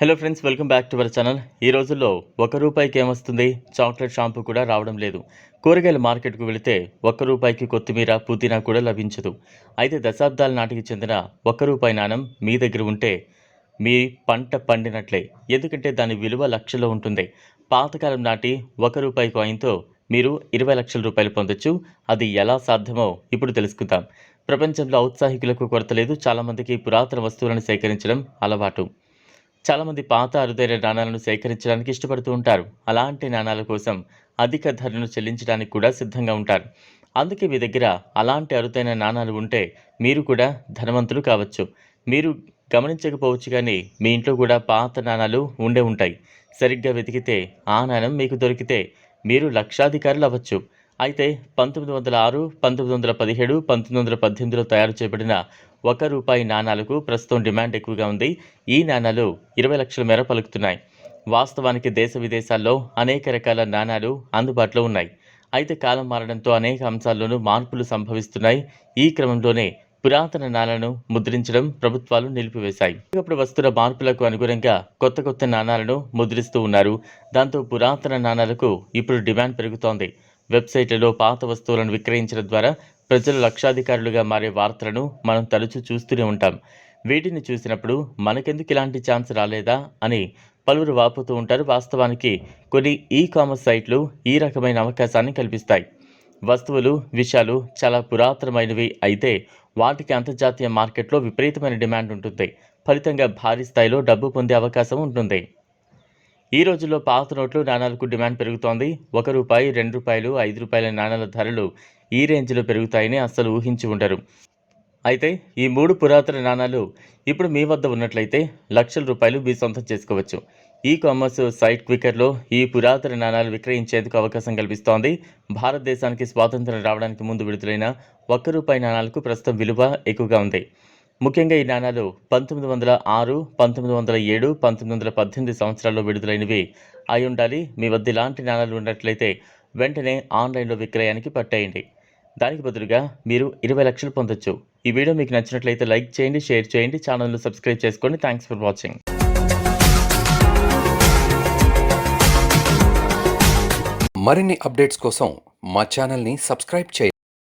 Hello friends welcome back to our channel ఈ రోజుల్లో ఒక రూపాయికి ఏమొస్తుంది? చాక్లెట్ షాంపూ కూడా రావడం లేదు. కూరగాయల మార్కెట్కు వెళితే ఒక్క రూపాయికి కొత్తిమీర పుదీనా కూడా లభించదు. అయితే దశాబ్దాల నాటికి చెందిన ఒక్క రూపాయి నాణం మీ దగ్గర ఉంటే మీ పంట పండినట్లే. ఎందుకంటే దాని విలువ లక్షలో ఉంటుంది. పాతకాలం నాటి ఒక రూపాయి కాయిన్తో మీరు ఇరవై లక్షల రూపాయలు పొందొచ్చు. అది ఎలా సాధ్యమో ఇప్పుడు తెలుసుకుందాం. ప్రపంచంలో ఔత్సాహికులకు కొరత లేదు. చాలామందికి పురాతన వస్తువులను సేకరించడం అలవాటు. చాలామంది పాత అరుదైన నాణాలను సేకరించడానికి ఇష్టపడుతూ ఉంటారు. అలాంటి నాణాల కోసం అధిక ధరను చెల్లించడానికి కూడా సిద్ధంగా ఉంటారు. అందుకే మీ దగ్గర అలాంటి అరుదైన నాణాలు ఉంటే మీరు కూడా ధనవంతులు కావచ్చు. మీరు గమనించకపోవచ్చు కానీ మీ ఇంట్లో కూడా పాత నాణాలు ఉండే ఉంటాయి. సరిగ్గా వెతికితే ఆ నాణం మీకు దొరికితే మీరు లక్షాధికారులు అవ్వచ్చు. అయితే పంతొమ్మిది వందల ఆరు పంతొమ్మిది వందల పదిహేడు పంతొమ్మిది వందల పద్దెనిమిదిలో తయారు చేయబడిన ఒక రూపాయి నాణాలకు ప్రస్తుతం డిమాండ్ ఎక్కువగా ఉంది. ఈ నాణాలు ఇరవై లక్షల మేర పలుకుతున్నాయి. వాస్తవానికి దేశ విదేశాల్లో అనేక రకాల నాణాలు అందుబాటులో ఉన్నాయి. అయితే కాలం మారడంతో అనేక అంశాల్లోనూ మార్పులు సంభవిస్తున్నాయి. ఈ క్రమంలోనే పురాతన నాణాలను ముద్రించడం ప్రభుత్వాలు నిలిపివేశాయి. ఇప్పుడు వస్తున్న మార్పులకు అనుగుణంగా కొత్త కొత్త నాణాలను ముద్రిస్తూ ఉన్నారు. దాంతో పురాతన నాణాలకు ఇప్పుడు డిమాండ్ పెరుగుతోంది. వెబ్సైట్లలో పాత వస్తువులను విక్రయించడం ద్వారా ప్రజలు లక్షాధికారులుగా మారే వార్తలను మనం తరచూ చూస్తూనే ఉంటాం. వీటిని చూసినప్పుడు మనకెందుకు ఇలాంటి ఛాన్స్ రాలేదా అని పలువురు వాపుతూ ఉంటారు. వాస్తవానికి కొన్ని ఈ కామర్స్ సైట్లు ఈ రకమైన అవకాశాన్ని కల్పిస్తాయి. వస్తువులు విషయాలు చాలా పురాతనమైనవి అయితే వాటికి అంతర్జాతీయ మార్కెట్లో విపరీతమైన డిమాండ్ ఉంటుంది. ఫలితంగా భారీ స్థాయిలో డబ్బు పొందే అవకాశం ఉంటుంది. ఈ రోజుల్లో పాత నోట్లు నాణాలకు డిమాండ్ పెరుగుతోంది. ఒక రూపాయి రెండు రూపాయలు ఐదు రూపాయల నాణాల ధరలు ఈ రేంజ్లో పెరుగుతాయని అస్సలు ఊహించి ఉండరు. అయితే ఈ మూడు పురాతన నాణాలు ఇప్పుడు మీ వద్ద ఉన్నట్లయితే లక్షల రూపాయలు మీ సొంతం చేసుకోవచ్చు. ఈ కామర్స్ సైట్ క్వికర్లో ఈ పురాతన నాణాలు విక్రయించేందుకు అవకాశం కల్పిస్తోంది. భారతదేశానికి స్వాతంత్రం రావడానికి ముందు విడుదలైన ఒక్క రూపాయి నాణాలకు ప్రస్తుతం విలువ ఎక్కువగా ఉంది. ముఖ్యంగా ఈ నాణాలు పంతొమ్మిది వందల ఆరు పంతొమ్మిది వందల ఏడు పంతొమ్మిది వందల పద్దెనిమిది సంవత్సరాల్లో విడుదలైనవి. అయి ఉండాలి. మీ వద్ద ఇలాంటి నాణాలు ఉన్నట్లయితే వెంటనే ఆన్లైన్లో విక్రయానికి పట్టేయండి. దానికి బదులుగా మీరు ఇరవై లక్షలు పొందొచ్చు. ఈ వీడియో మీకు నచ్చినట్లయితే లైక్ చేయండి షేర్ చేయండి ఛానల్ను సబ్స్క్రైబ్ చేసుకోండి థ్యాంక్స్ ఫర్ వాచింగ్. మరిన్ని అప్డేట్స్ కోసం మా ఛానల్ని సబ్స్క్రైబ్ చేయండి.